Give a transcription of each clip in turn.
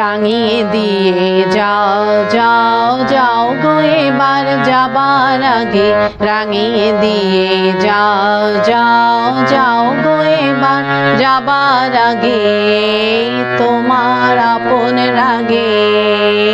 রাঙিয়ে দিয়ে যাও যাও যাও গো, এবার যাবার আগে রাঙিয়ে দিয়ে যাও যাও যাও গো, এবার যাবার আগে তোমার আপন রাগে।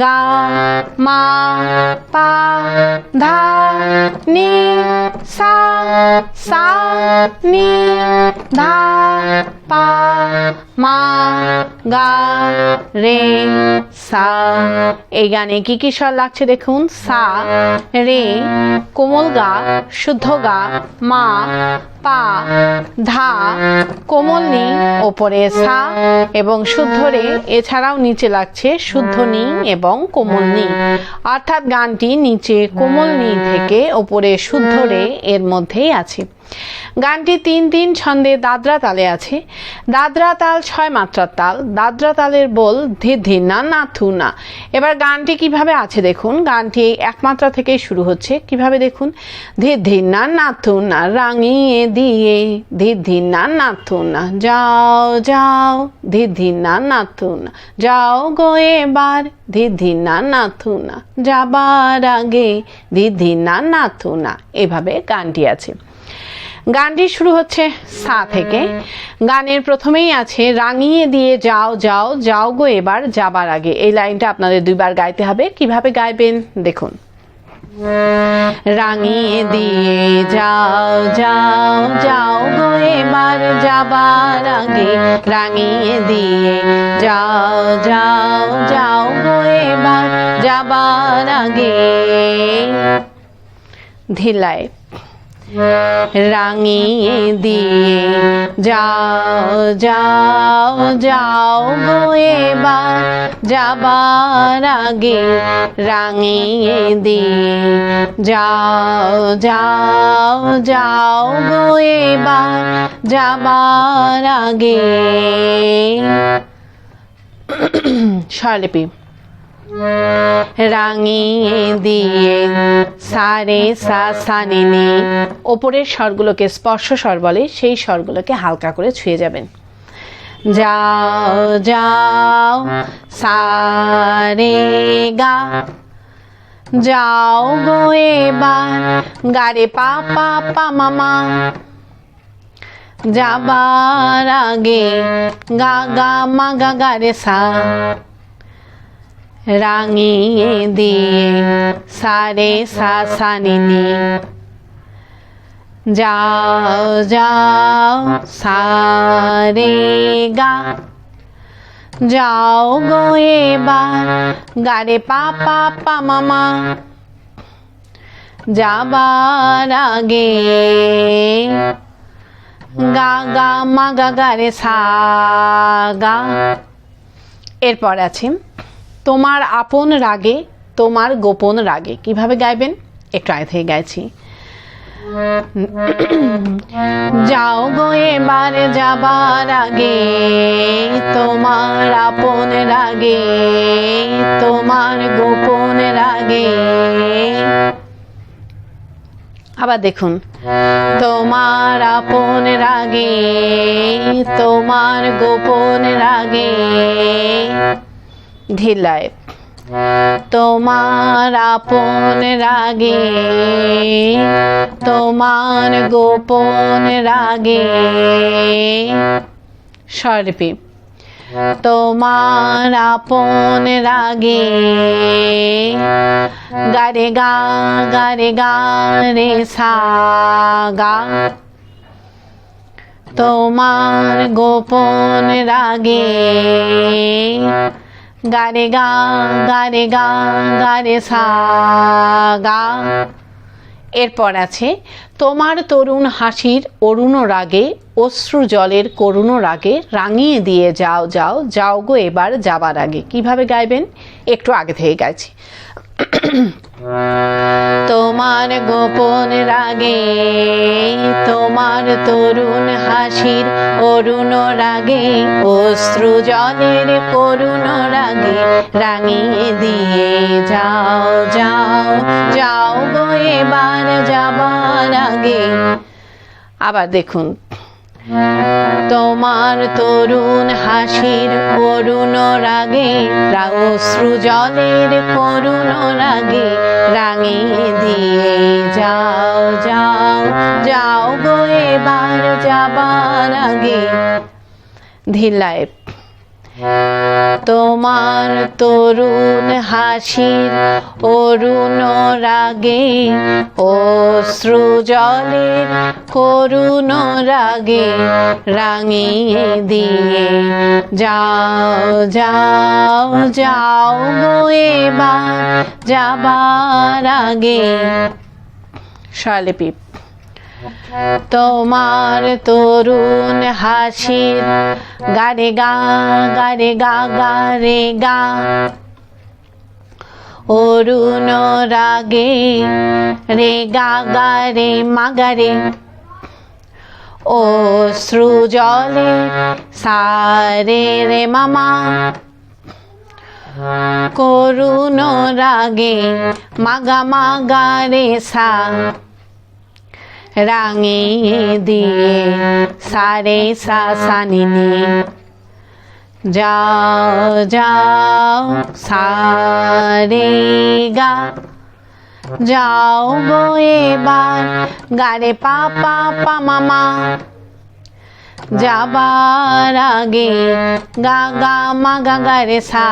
গা মা পা ধা নি সা সা নি ধা পা, মা, গা, রে, সা। এই গানে কি কি স্বর লাগছে দেখুন? সা, রে, কোমল গা, শুদ্ধ গা, মা, পা, ধা, কোমল নি, ওপরে সা, এবং শুদ্ধ রে, এছাড়াও নিচে লাগছে শুদ্ধ নি এবং কোমল নি। অর্থাৎ গানটি নিচে কোমল নি থেকে ওপরে শুদ্ধ রে এর মধ্যেই আছে। গানটি তিন তিন ছন্দে দাদরা তালে আছে। দাদরা তাল ছয় মাত্রার তাল, দাদরা তালের বল ধীর না না থু না। এবার গানটি কীভাবে আছে দেখুন। গানটি এক মাত্রা থেকেই শুরু হচ্ছে। কীভাবে দেখুন? ধীর না না থু না, রাঙিয়ে দিয়ে ধীর না না থু না। যাও যাও, ধীর না না থু না। যাও গো এবার, ধীর না না থু না। যাবার আগে ধীর না না থু না। এভাবে গানটি আছে। গানটি শুরু হচ্ছে সা থেকে। গানের প্রথমেই আছে, রাঙিয়ে দিয়ে যাও যাও যাও গো এবার যাবার আগে। এই লাইনটা আপনাদের দুইবার গাইতে হবে। কীভাবে গাইবেন? দেখুন। রাঙিয়ে দিয়ে যাও যাও যাও গো এবার যাবার আগে। রাঙিয়ে দিয়ে যাও যাও যাও গো এবার যাবার আগে। ধিলায় রাঙিয়ে দিয়ে যাও যাও যাও এবার যাবার আগে রাঙিয়ে দিয়ে যাও যাও যাও এবার যাবার আগে। স্বরলিপি। রাঙিয়ে দিয়ে সারে সা সানি নি। ওপরের স্বরগুলোকে স্পর্শ স্বর বলে, সেই স্বরগুলোকে হালকা করে ছুঁয়ে যাবেন। যাও যাও, সারে গা। যাও গো এবার, গারে পা পা পা, মামা। যাবার আগে গা গা, মা, গা, গারে সা। রাঙিয়ে দিয়ে সারে সা সানিনি যাও যাও, সারে গা। যাও গো এবার, গারে পা পা পা, মামা। যাবার আগে গা গা, মা, গা, গারে সা, গা। এরপর আছে। তোমার আপন রাগে, তোমার গোপন রাগে। কীভাবে গাইবেন? একটু আগে থেকে গাইছি। যাও গো এবারে যাবার আগে, তোমার আপন রাগে, তোমার গোপন রাগে। আবার দেখুন। তোমার আপন রাগে, তোমার গোপন রাগে। ঢিলায়। তোমার আপন রাগে, তোমার গোপন রাগে। স্বরলিপি। তোমার আপন রাগে, গারে গা গারে গা রে সা গা। তোমার গোপন রাগে গারে গা গানে গা গানে সা গা এরপর আছে, তোমার তরুণ হাসির অরুণ রাগে, অশ্রু জলের করুণ রাগে, রাঙিয়ে দিয়ে যাও যাও যাও গো এবার যাবার আগে। কীভাবে গাইবেন? একটু আগে থেকে গাইছি। তোমার গোপন রাগে, তোমার তরুণ হাসির অরুণ রাগে, অশ্রু জলের করুণ রাগে রাঙিয়ে দিয়ে যাও যাও যাও গো এবার যাবার আগে। আবার দেখুন তোমার তরুণ হাসির করুণ রাগে অশ্রু জলের করুণ রাগে রাঙিয়ে দিয়ে যাও যাও যাও গো এবার যাবার আগে। ধিলায় তোমার তরুণ হাসির অরুণ রাগে, অশ্রু জলের করুণ রাগে রাঙিয়ে দিয়ে, যাও যাও যাও গো এবার যাবার আগে। শালিপি তোমার তরুণ হাসির গারে গা গারে গা গারে গা। অরুণ রাগে রে গা গা রে মাগারে ও জলে সারে রে মামা। করুণ রাগে মাগা মাগা রে সা। রাঙিয়ে দিয়ে, সারে সা সানিনি যাও যাও, সারে গা। যাও গো এবার, গারে পা পা পা মামা যাবার আগে গা গা, মা, গা গা রে সা।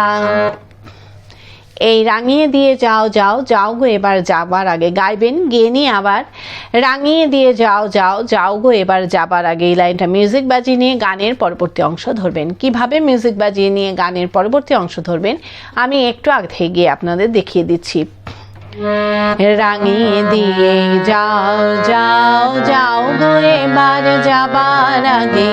এই রাঙিয়ে দিয়ে যাও যাও যাও গো এবার যাবার আগে। গাইবেন গিয়ে নিয়ে আবার। রাঙিয়ে দিয়ে যাও যাও যাও গো এবার যাবার আগে। এই লাইনটা মিউজিক বাজিয়ে নিয়ে গানের পরবর্তী অংশ ধরবেন। কীভাবে মিউজিক বাজিয়ে নিয়ে গানের পরবর্তী অংশ ধরবেন, আমি একটু আগে গিয়ে আপনাদের দেখিয়ে দিচ্ছি। রাঙিয়ে দিয়ে যাও যাও যাও গো এবার যাবার আগে।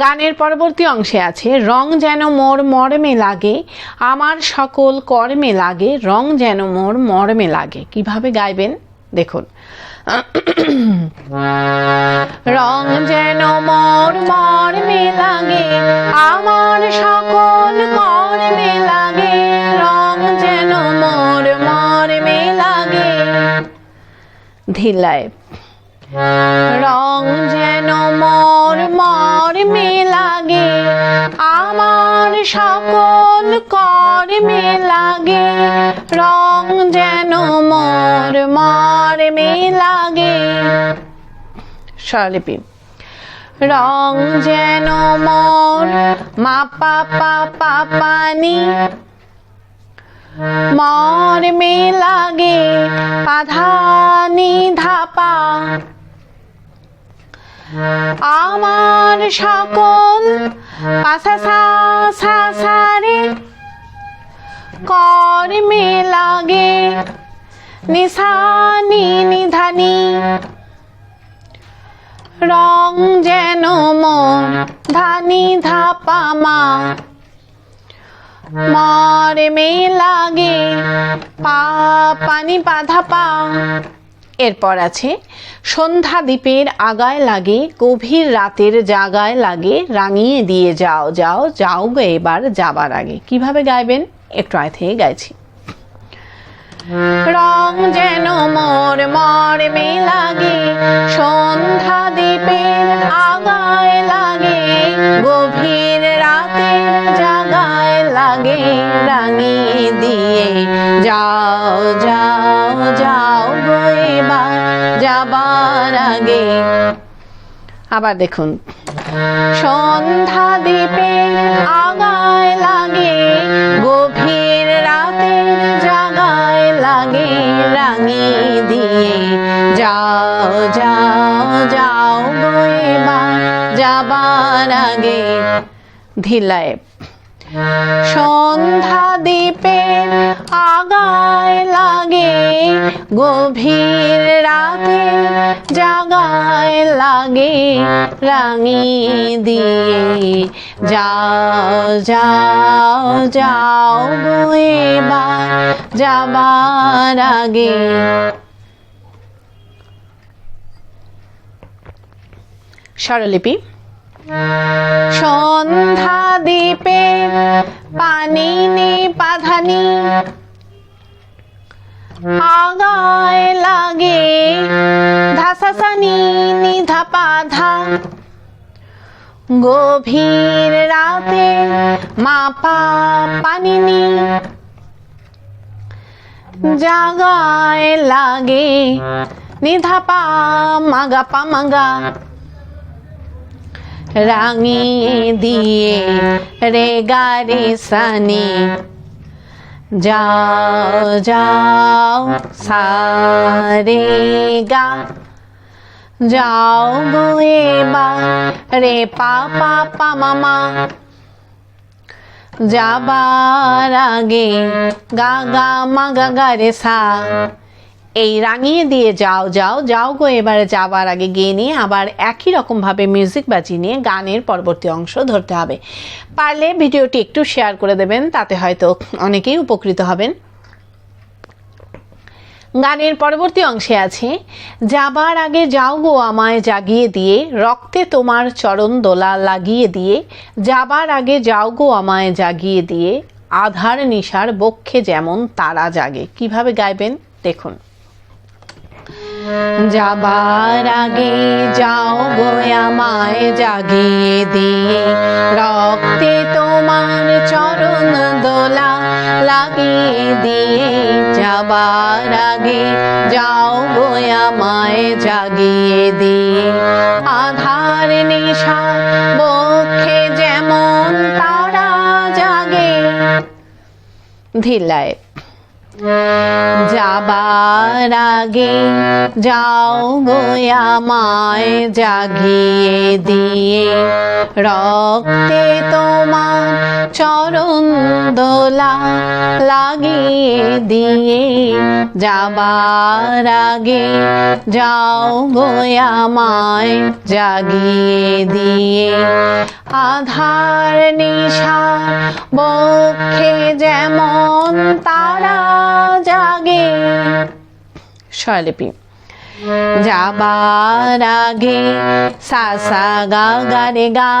গানের পরবর্তী অংশে আছে, রং যেন মোর মর্মে লাগে, আমার সকল কর্মে লাগে, রং যেন মোর মর্মে লাগে। কীভাবে গাইবেন? দেখুন। রং যেন মোর মর্মে লাগে, আমার সকল কর্মে লাগে, রং যেন মোর মর্মে লাগে। ধিলায় রং যেন মোর মর্মে লাগে আমার সকল কর্মে লাগে রং যেন মোর মর্মে লাগে স্বরলিপি। রং যেন মোর মা পা পা পা পানি মর্মে লাগে পাধানি ধাপা আমার সকল পাশা সা সা সারে কর্মে লাগে নিশানি নিধানি। রং যেন মন ধানি, ধাপা মা। মর্মে লাগে পা, পানি পাধা পা। এরপর আছে, সন্ধ্যা দ্বীপের আগায় লাগে, গভীর রাতের জাগায় লাগে, রাঙিয়ে দিয়ে যাও যাও যাও এবার যাবার আগে। কীভাবে গাইবেন? একটু আয় থেকে গাইছি। রং যেন মোর মর্মে লাগে সন্ধ্যা দ্বীপের আগায় লাগে, গভীর রাতের জাগায় লাগে, রাঙিয়ে দিয়ে যাও যাও আগে। আবার দেখুন। সন্ধ্যা দ্বীপে আগায় লাগে, গভীর রাতে জাগায় লাগে রাঙি দিয়ে। যাও যাও যাও গো যাবার আগে। ধিলায় সন্ধ্যা দ্বীপে আগায় লাগে, গভীর রাতে জাগায় লাগে, রাঙি দিয়ে। যাও যাও যাও এবার যাবার আগে। স্বরলিপি সন্ধ্যা দ্বীপে পানি নে পাধানি আগায় লাগে ধাসাসানি নিধা পাধা গভীর রাতে মাপা পানিনি জাগায় লাগে নিধা পা, মাগা পা, মাগা। রাঙিয়ে দিয়ে রে গারে সানি। যাও যাও, সারে গা। যাও গো এবার রে পা পা পা মামা যাবার আগে গা গা, মা, গা গা, রে সা। এই রাঙিয়ে দিয়ে যাও যাও যাও গো, এবারে যাবার আগে গিয়ে নিয়ে আবার একই রকমভাবে মিউজিক বাজিয়ে নিয়ে গানের পরবর্তী অংশ ধরতে হবে। পারলে ভিডিওটি একটু শেয়ার করে দেবেন, তাতে হয়তো অনেকেই উপকৃত হবেন। গানের পরবর্তী অংশে আছে, যাবার আগে যাও গো আমায় জাগিয়ে দিয়ে, রক্তে তোমার চরণ দোলা লাগিয়ে দিয়ে, যাবার আগে যাও গো আমায় জাগিয়ে দিয়ে, আধার নিশার বক্ষে যেমন তারা জাগে। কীভাবে গাইবেন? দেখুন। যাবার আগে যাও আমায় জাগিয়ে দিয়ে। রক্তে তোমার চরণ দোলা লাগিয়ে দিয়ে। যাবার আগে যাও আমায় জাগিয়ে দিয়ে। আধার নিশা বক্ষে যেমন তারা জাগে। ধিলায় যাবার আগে যাও আমায় জাগিয়ে দিয়ে। রক্তে তোমার চরণ দোলা লাগিয়ে দিয়ে। যাবার আগে যাও আমায় জাগিয়ে দিয়ে। আধার নিশা বক্ষে যেমন তারা জাগে। স্বরলিপি। যাবার আগে সাসা গা গা রে গা।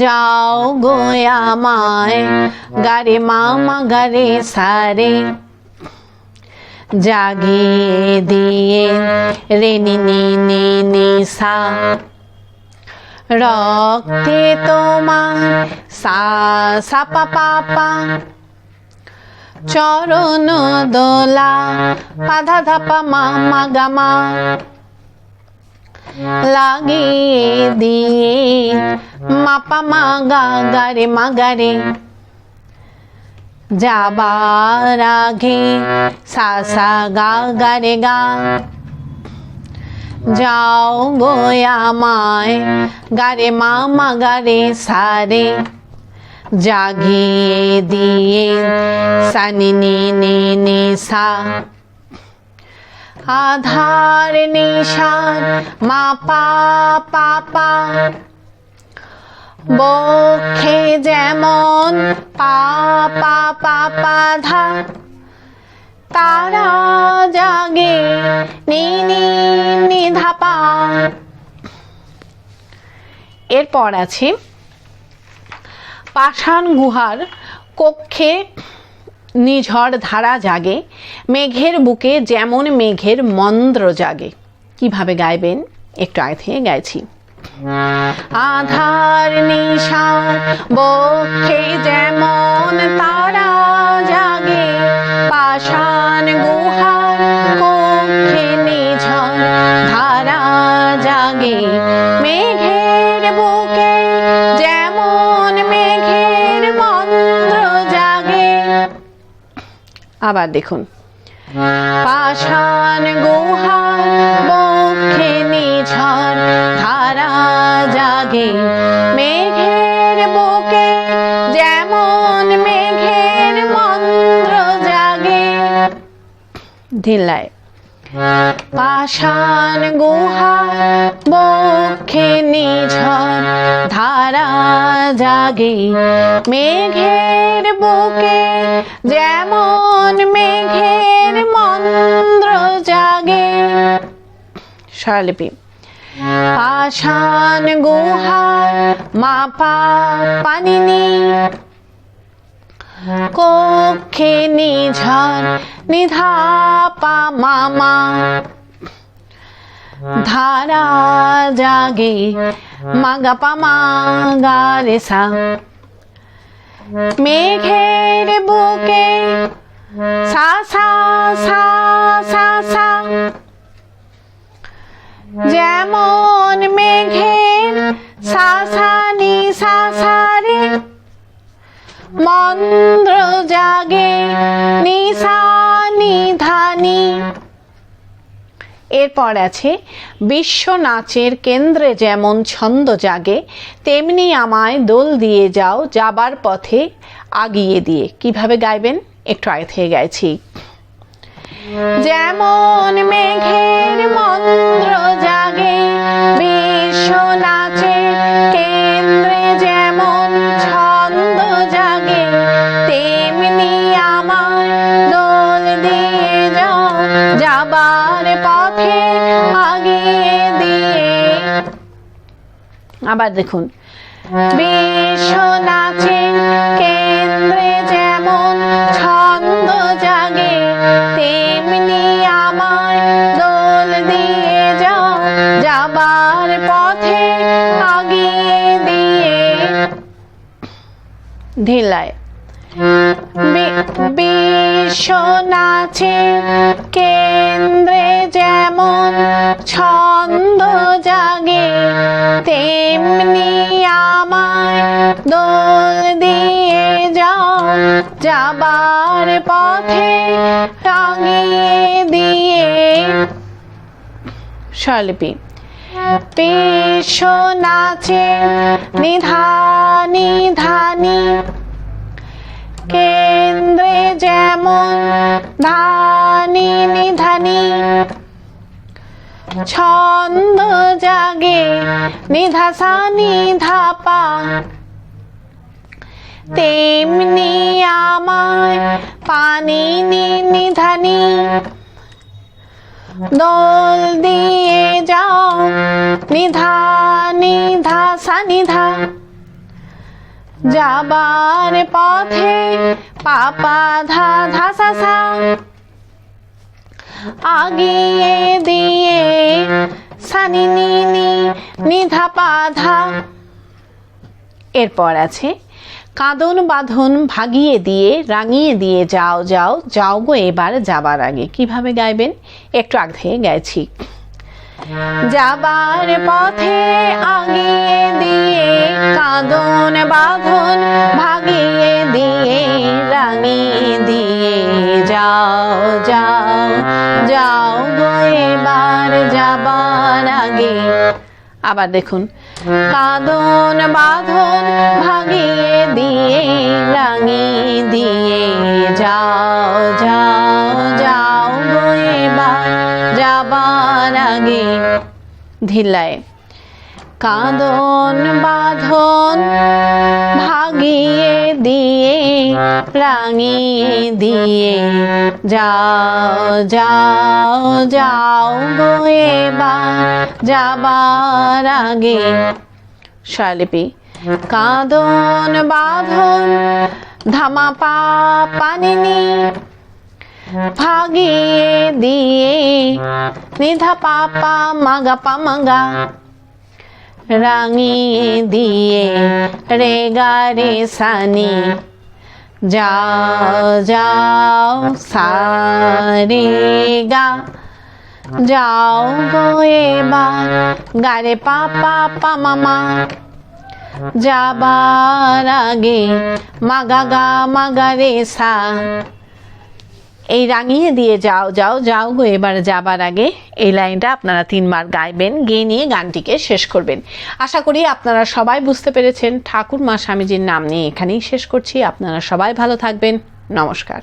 যাও গো আমায় গারে মামা গারে সারে জাগিয়ে দিয়ে রে নি নি সা। রক্তে তোমার সা সা পা পা পা। চরণ দোলা, পাধা ধাপা মা মা গামা লাগিয়ে দিয়ে মাপা মা গা গারে মা গারে যাবার আগে সা সা, গা গারে গা। যাও গো আমায় গারে মামা গারে সারে জাগিয়ে দিয়ে সানি নি নি নি আধার নিশান মা পা পা পা বক্ষে যেমন পা পা পা পা ধা। তারা জাগে নি নি নি ধাপা। এরপর আছে পাষাণ গুহার কক্ষে নিঝড় ধারা জাগে, মেঘের বুকে যেমন মেঘের মন্দ্র জাগে। কীভাবে গাইবেন? একটু আগে থেকে গাইছি। আধার নিশার বক্ষে যেমন তারা জাগে, পাষাণ গুহার কক্ষে নিঝড় ধারা জাগে। জাগে আবার দেখুন। পাষাণ গুহার বক্ষে নিঝর ধারা জাগে। মেঘের বুকে যেমন মেঘের মন্ত্র জাগে। ধিলায় পাষাণ গুহা বক্ষে নিঝড় ধারা জাগে মেঘের বুকে, যেমন মেঘের মন্দ্র জাগে। স্বরলিপি পাষাণ গুহার মাপা পানিনি কক্ষে নিঝড় নিধাপা মামা। ধারা জাগে মাগাপা মাগারেসা মেঘের বুকে সা সা সা সা সা। যেমন মেঘের সা সা নি সা সা রে মন্দ্র জাগে নিধানি। এরপর আছে বিশ্ব নাচের কেন্দ্রে যেমন ছন্দ জাগে, তেমনি আমায় দোল দিয়ে যাও, যাবার পথে আগিয়ে দিয়ে। কীভাবে গাইবেন? একটু আগে থেকে গাইছি। যেমন মেঘের মন্ত্র জাগে বিশ্ব নাচের আগিয়ে দিয়ে। আবার দেখুন। বিশ্ব কেন্দ্রে যেমন ছন্দ জাগে, তেমনি আমার দোল দিয়ে যাও, যাবার পথে আগিয়ে দিয়ে। ঢিলায়। নাচের কেন্দ্রে যেমন ছন্দ জাগে, তেমনি আমায় দোল দিয়ে যাও, যাবার পথে টাঙিয়ে দিয়ে। বিশ্ব নাচের নিধানি ধানি যেমন ধানি নিধানি। ছন্দ জাগে, নিধাসা, নিধাপা। তেমনি আমায় পানি নিধানি। দোল দিয়ে যাও, নিধা নিধা সা নিধা যাবার পথে পাপা ধা ধা সা সা। আগিয়ে দিয়ে সানি নি নি নিধা পাধা এরপর আছে, কাঁদন বাঁধন ভাগিয়ে দিয়ে, রাঙিয়ে দিয়ে যাও যাও যাও গো এবার যাবার আগে। কীভাবে গাইবেন? একটু আগ থেকে গাইছি। যাবার পথে আগিয়ে দিয়ে, কাঁদন, বাঁধন ভাগিয়ে দিয়ে, রাঙিয়ে দিয়ে, যাও যাও যাও গো এবার যাবার আগে। আবার দেখুন, কাঁদন, বাঁধন ভাগিয়ে দিয়ে, রাঙিয়ে দিয়ে, যাও। ধিলায় কাঁদন, বাঁধন, ভাগিয়ে দিয়ে, রাঙিয়ে দিয়ে, যাও যাও যাও গো এবার যাবার আগে। শালিপি কাঁদন, বাঁধন ধামা পা পানিনি ভাগিয়ে দিয়ে নিধা পাপা মাগা পা মাগা রাঙিয়ে দিয়ে রে গা রে সানি। যাও যাও সা রে গা। যাও গো এবার গারে পা পা পা মামা যাবার আগে মাগা গা, মাগা রে সা। এই রাঙিয়ে দিয়ে যাও যাও যাও গো, এবার যাবার আগে এই লাইনটা আপনারা তিনবার গাইবেন, গিয়ে নিয়ে গানটিকে শেষ করবেন। আশা করি আপনারা সবাই বুঝতে পেরেছেন ঠাকুর মা স্বামীজির নাম নিয়ে এখানেই শেষ করছি। আপনারা সবাই ভালো থাকবেন। নমস্কার।